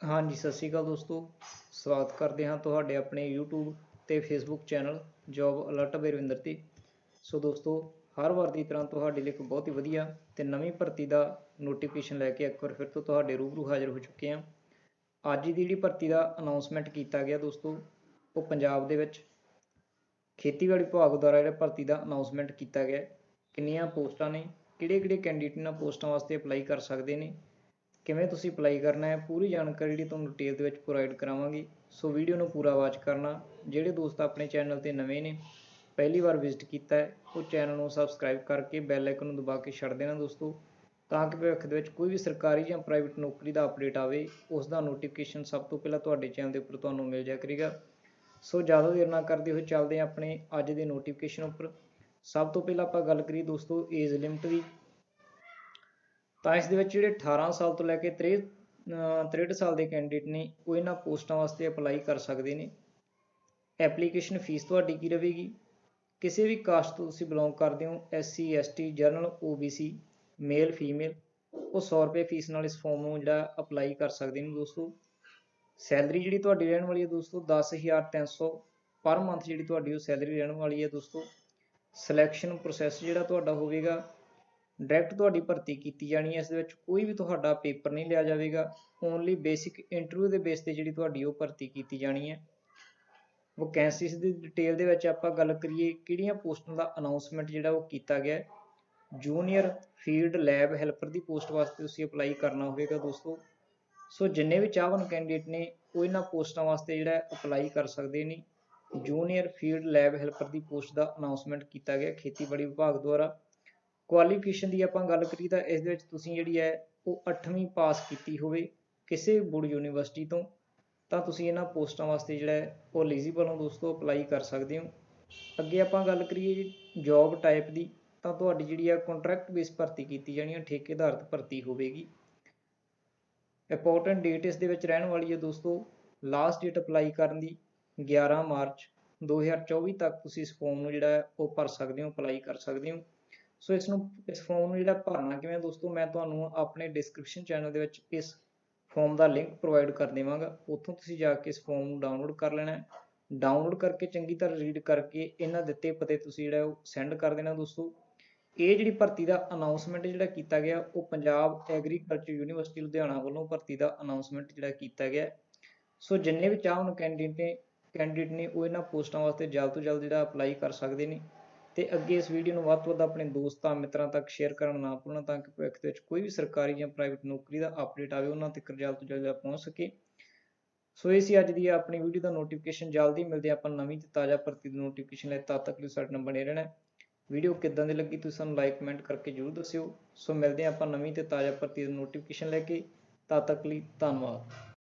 ਹਾਂਜੀ, ਸਤਿ ਸ਼੍ਰੀ ਅਕਾਲ ਦੋਸਤੋ। ਸਵਾਗਤ ਕਰਦੇ ਹਾਂ ਤੁਹਾਡੇ ਆਪਣੇ YouTube ਤੇ Facebook ਚੈਨਲ ਜੌਬ ਅਲਰਟ ਬੇਰਵਿੰਦਰ ਤੇ। ਸੋ ਦੋਸਤੋ, ਹਰ ਵਾਰ ਦੀ ਤਰ੍ਹਾਂ ਤੁਹਾਡੇ ਲਈ ਇੱਕ ਬਹੁਤ ਹੀ ਵਧੀਆ ਤੇ ਨਵੀਂ ਭਰਤੀ ਦਾ ਨੋਟੀਫਿਕੇਸ਼ਨ ਲੈ ਕੇ ਇੱਕ ਵਾਰ ਫਿਰ ਤੋਂ ਤੁਹਾਡੇ ਰੂਬਰੂ ਹਾਜ਼ਰ ਹੋ ਚੁੱਕੇ ਹਾਂ। ਅੱਜ ਦੀ ਜਿਹੜੀ ਭਰਤੀ ਦਾ ਅਨਾਉਂਸਮੈਂਟ ਕੀਤਾ ਗਿਆ ਦੋਸਤੋ, ਉਹ ਪੰਜਾਬ ਦੇ ਵਿੱਚ ਖੇਤੀਬਾੜੀ ਵਿਭਾਗ ਦੁਆਰਾ ਜਿਹੜਾ ਭਰਤੀ ਦਾ ਅਨਾਉਂਸਮੈਂਟ ਕੀਤਾ ਗਿਆ ਕਿੰਨੀਆਂ ਪੋਸਟਾਂ ਨੇ ਕਿਹੜੇ ਕਿਹੜੇ ਕੈਂਡੀਡੇਟ ਇਹਨਾਂ ਪੋਸਟਾਂ ਵਾਸਤੇ ਅਪਲਾਈ ਕਰ ਸਕਦੇ ਨੇ ਕਿਵੇਂ ਤੁਸੀਂ ਅਪਲਾਈ ਕਰਨਾ ਹੈ, ਪੂਰੀ ਜਾਣਕਾਰੀ ਜਿਹੜੀ ਤੁਹਾਨੂੰ ਡਿਟੇਲ ਦੇ ਵਿੱਚ ਪ੍ਰੋਵਾਈਡ ਕਰਾਵਾਂਗੇ। ਸੋ ਵੀਡੀਓ ਨੂੰ ਪੂਰਾ ਵਾਚ ਕਰਨਾ। ਜਿਹੜੇ ਦੋਸਤ ਆਪਣੇ ਚੈਨਲ ਤੇ ਨਵੇਂ ਨੇ, ਪਹਿਲੀ ਵਾਰ ਵਿਜ਼ਿਟ ਕੀਤਾ ਹੈ, ਉਹ ਚੈਨਲ ਨੂੰ ਸਬਸਕ੍ਰਾਈਬ ਕਰਕੇ ਬੈਲ ਆਈਕਨ ਨੂੰ ਦਬਾ ਕੇ ਛੱਡ ਦੇਣਾ ਦੋਸਤੋ। ਤਾਂ ਕਿ ਭਵਿੱਖ ਦੇ ਵਿੱਚ ਕੋਈ ਵੀ ਸਰਕਾਰੀ ਜਾਂ ਪ੍ਰਾਈਵੇਟ ਨੌਕਰੀ ਦਾ ਅਪਡੇਟ ਆਵੇ, ਉਸ ਦਾ ਨੋਟੀਫਿਕੇਸ਼ਨ ਸਭ ਤੋਂ ਪਹਿਲਾਂ ਤੁਹਾਡੇ ਚੈਨਲ ਦੇ ਉੱਪਰ ਤੁਹਾਨੂੰ ਮਿਲ ਜਾਇਆ ਕਰੇਗਾ। ਸੋ ਜ਼ਿਆਦਾ ਦੇਰ ਨਾ ਕਰਦੇ ਹੋਏ ਚੱਲਦੇ ਹਾਂ ਆਪਣੇ ਅੱਜ ਦੇ ਨੋਟੀਫਿਕੇਸ਼ਨ ਉੱਪਰ। ਸਭ ਤੋਂ ਪਹਿਲਾਂ ਆਪਾਂ ਗੱਲ ਕਰੀਏ ਦੋਸਤੋ ਏਜ ਲਿਮਟ ਦੀ। ਤਾਂ ਇਸ ਦੇ ਵਿੱਚ ਜਿਹੜੇ 18 ਸਾਲ ਤੋਂ ਲੈ ਕੇ 63 63 ਸਾਲ ਦੇ ਕੈਂਡੀਡੇਟ ਨੇ, ਉਹ ਇਹਨਾਂ ਪੋਸਟਾਂ ਵਾਸਤੇ ਅਪਲਾਈ ਕਰ ਸਕਦੇ ਨੇ। ਐਪਲੀਕੇਸ਼ਨ ਫੀਸ ਤੁਹਾਡੀ ਕੀ ਰਹੇਗੀ? ਕਿਸੇ ਵੀ ਕਾਸਟ ਤੋਂ ਤੁਸੀਂ ਬਿਲੋਂਗ ਕਰਦੇ ਹੋ SC ST general OBC male female ਉਹ 100 ਰੁਪਏ ਫੀਸ ਨਾਲ ਇਸ ਫਾਰਮ ਨੂੰ ਜਿਹੜਾ ਅਪਲਾਈ ਕਰ ਸਕਦੇ ਨੇ ਦੋਸਤੋ। ਸੈਲਰੀ ਜਿਹੜੀ ਤੁਹਾਡੀ ਰਹਿਣ ਵਾਲੀ ਹੈ ਦੋਸਤੋ 10300 ਪਰ ਮੰਥ ਜਿਹੜੀ ਤੁਹਾਡੀ ਉਹ ਸੈਲਰੀ ਰਹਿਣ ਵਾਲੀ ਹੈ ਦੋਸਤੋ। ਸਿਲੈਕਸ਼ਨ ਪ੍ਰੋਸੈਸ ਜਿਹੜਾ ਤੁਹਾਡਾ ਹੋਵੇਗਾ ਡਾਇਰੈਕਟ ਤੁਹਾਡੀ ਭਰਤੀ ਕੀਤੀ ਜਾਣੀ ਹੈ, ਇਸ ਦੇ ਵਿੱਚ ਕੋਈ ਵੀ ਤੁਹਾਡਾ ਪੇਪਰ ਨਹੀਂ ਲਿਆ ਜਾਵੇਗਾ। ਓਨਲੀ ਬੇਸਿਕ ਇੰਟਰਵਿਊ ਦੇ ਬੇਸ ਤੇ ਜਿਹੜੀ ਤੁਹਾਡੀ ਉਹ ਭਰਤੀ ਕੀਤੀ ਜਾਣੀ ਹੈ। ਵੈਕੈਂਸੀਜ਼ ਦੀ ਡਿਟੇਲ ਦੇ ਵਿੱਚ ਆਪਾਂ ਗੱਲ ਕਰੀਏ, ਕਿਹੜੀਆਂ ਪੋਸਟਾਂ ਦਾ ਅਨਾਉਂਸਮੈਂਟ ਜਿਹੜਾ ਉਹ ਕੀਤਾ ਗਿਆ ਹੈ? ਜੂਨੀਅਰ ਫੀਲਡ ਲੈਬ ਹੈਲਪਰ ਦੀ ਪੋਸਟ ਵਾਸਤੇ ਤੁਸੀਂ ਅਪਲਾਈ ਕਰਨਾ ਹੋਵੇਗਾ ਦੋਸਤੋ। ਸੋ ਜਿੰਨੇ ਵੀ ਚਾਹਵਨ ਕੈਂਡੀਡੇਟ ਨੇ, ਉਹ ਇਹਨਾਂ ਪੋਸਟਾਂ ਵਾਸਤੇ ਜਿਹੜਾ ਅਪਲਾਈ ਕਰ ਸਕਦੇ ਨੇ। ਜੂਨੀਅਰ ਫੀਲਡ ਲੈਬ ਹੈਲਪਰ ਦੀ ਪੋਸਟ ਦਾ ਅਨਾਉਂਸਮੈਂਟ ਕੀਤਾ ਗਿਆ ਖੇਤੀਬਾੜੀ ਵਿਭਾਗ ਦੁਆਰਾ। ਕੁਆਲੀਫਿਕੇਸ਼ਨ ਦੀ ਆਪਾਂ ਗੱਲ ਕਰੀ ਤਾਂ ਇਸ ਦੇ ਵਿੱਚ ਤੁਸੀਂ ਜਿਹੜੀ ਹੈ ਉਹ 8ਵੀਂ ਪਾਸ ਕੀਤੀ ਹੋਵੇ ਕਿਸੇ ਬੋਰਡ ਯੂਨੀਵਰਸਿਟੀ ਤੋਂ, ਤਾਂ ਤੁਸੀਂ ਇਹਨਾਂ ਪੋਸਟਾਂ ਵਾਸਤੇ ਜਿਹੜਾ ਉਹ ਐਲੀਜੀਬਲ ਹੋ ਦੋਸਤੋ ਅਪਲਾਈ ਕਰ ਸਕਦੇ ਹੋ। ਅੱਗੇ ਆਪਾਂ ਗੱਲ ਕਰੀਏ ਜੌਬ ਟਾਈਪ ਦੀ, ਤਾਂ ਤੁਹਾਡੀ ਜਿਹੜੀ ਆ ਕੰਟਰੈਕਟ ਬੇਸ ਭਰਤੀ ਕੀਤੀ ਜਾਣੀ ਹੈ ਠੇਕੇ ਆਧਾਰਿਤ ਭਰਤੀ ਹੋਵੇਗੀ। ਇੰਪੋਰਟੈਂਟ ਡੇਟ ਇਸ ਦੇ ਵਿੱਚ ਰਹਿਣ ਵਾਲੀ ਹੈ ਦੋਸਤੋ ਲਾਸਟ ਡੇਟ ਅਪਲਾਈ ਕਰਨ ਦੀ 11 ਮਾਰਚ 2024 ਤੱਕ ਤੁਸੀਂ ਇਸ ਫਾਰਮ ਨੂੰ ਜਿਹੜਾ ਉਹ ਭਰ ਸਕਦੇ ਹੋ ਅਪਲਾਈ ਕਰ ਸਕਦੇ ਹੋ। ਸੋ ਇਸ ਨੂੰ ਇਸ ਫਾਰਮ ਨੂੰ ਜਿਹੜਾ ਭਰਨਾ ਕਿਵੇਂ ਦੋਸਤੋ, ਮੈਂ ਤੁਹਾਨੂੰ ਆਪਣੇ ਡਿਸਕ੍ਰਿਪਸ਼ਨ ਚੈਨਲ ਦੇ ਵਿੱਚ ਇਸ ਫਾਰਮ ਦਾ ਲਿੰਕ ਪ੍ਰੋਵਾਈਡ ਕਰ ਦੇਵਾਂਗਾ। ਉੱਥੋਂ ਤੁਸੀਂ ਜਾ ਕੇ ਇਸ ਫਾਰਮ ਨੂੰ ਡਾਊਨਲੋਡ ਕਰ ਲੈਣਾ ਹੈ। ਡਾਊਨਲੋਡ ਕਰਕੇ ਚੰਗੀ ਤਰ੍ਹਾਂ ਰੀਡ ਕਰਕੇ ਇਹਨਾਂ ਦਿੱਤੇ ਪਤੇ ਤੁਸੀਂ ਜਿਹੜਾ ਉਹ ਸੈਂਡ ਕਰ ਦੇਣਾ ਦੋਸਤੋ। ਇਹ ਜਿਹੜੀ ਭਰਤੀ ਦਾ ਅਨਾਉਂਸਮੈਂਟ ਜਿਹੜਾ ਕੀਤਾ ਗਿਆ, ਉਹ ਪੰਜਾਬ ਐਗਰੀਕਲਚਰ ਯੂਨੀਵਰਸਿਟੀ ਲੁਧਿਆਣਾ ਵੱਲੋਂ ਭਰਤੀ ਦਾ ਅਨਾਉਂਸਮੈਂਟ ਜਿਹੜਾ ਕੀਤਾ ਗਿਆ ਸੋ ਜਿੰਨੇ ਵੀ ਚਾਹਣ ਕੈਂਡੀਡੇਟ ਨੇ ਕੈਂਡੀਡੇਟ ਨੇ ਉਹ ਇਹਨਾਂ ਪੋਸਟਾਂ ਵਾਸਤੇ ਜਲਦ ਤੋਂ ਜਲਦ ਜਿਹੜਾ ਅਪਲਾਈ ਕਰ ਸਕਦੇ ਨੇ। ਤੇ ਅੱਗੇ ਇਸ ਵੀਡੀਓ ਨੂੰ ਵੱਧ ਤੋਂ ਵੱਧ ਆਪਣੇ ਦੋਸਤਾਂ, ਮਿੱਤਰਾਂ ਤੱਕ ਸ਼ੇਅਰ ਕਰਨਾ ਨਾ ਭੁੱਲਣਾ ਤਾਂ ਕਿ ਭਵਿੱਖ ਦੇ ਵਿੱਚ ਕੋਈ ਵੀ ਸਰਕਾਰੀ ਜਾਂ ਪ੍ਰਾਈਵੇਟ ਨੌਕਰੀ ਦਾ ਅਪਡੇਟ ਆਵੇ, ਉਹਨਾਂ ਤੱਕ ਜਲਦ ਤੋਂ ਜਲਦ ਪਹੁੰਚ ਸਕੇ ਸੋ ਇਹ ਸੀ ਅੱਜ ਦੀ ਆਪਣੀ ਵੀਡੀਓ ਦਾ ਨੋਟੀਫਿਕੇਸ਼ਨ ਜਲਦੀ ਮਿਲਦੇ ਆਪਾਂ ਨਵੀਂ ਤੇ ਤਾਜ਼ਾ ਭਰਤੀ ਦੀ ਨੋਟੀਫਿਕੇਸ਼ਨ ਲਈ, ਤਦ ਤੱਕ ਲਈ ਸਾਡੇ ਨਾਲ ਬਣੇ ਰਹਿਣਾ ਵੀਡੀਓ ਕਿੱਦਾਂ ਦੀ ਲੱਗੀ ਤੁਸੀਂ ਸਾਨੂੰ ਲਾਈਕ ਕਮੈਂਟ ਕਰਕੇ ਜਰੂਰ ਦੱਸਿਓ। ਸੋ ਮਿਲਦੇ ਆਪਾਂ ਨਵੀਂ ਤੇ ਤਾਜ਼ਾ ਭਰਤੀ ਦੀ ਨੋਟੀਫਿਕੇਸ਼ਨ ਲੈ ਕੇ, ਤਦ ਤੱਕ ਲਈ ਧੰਨਵਾਦ।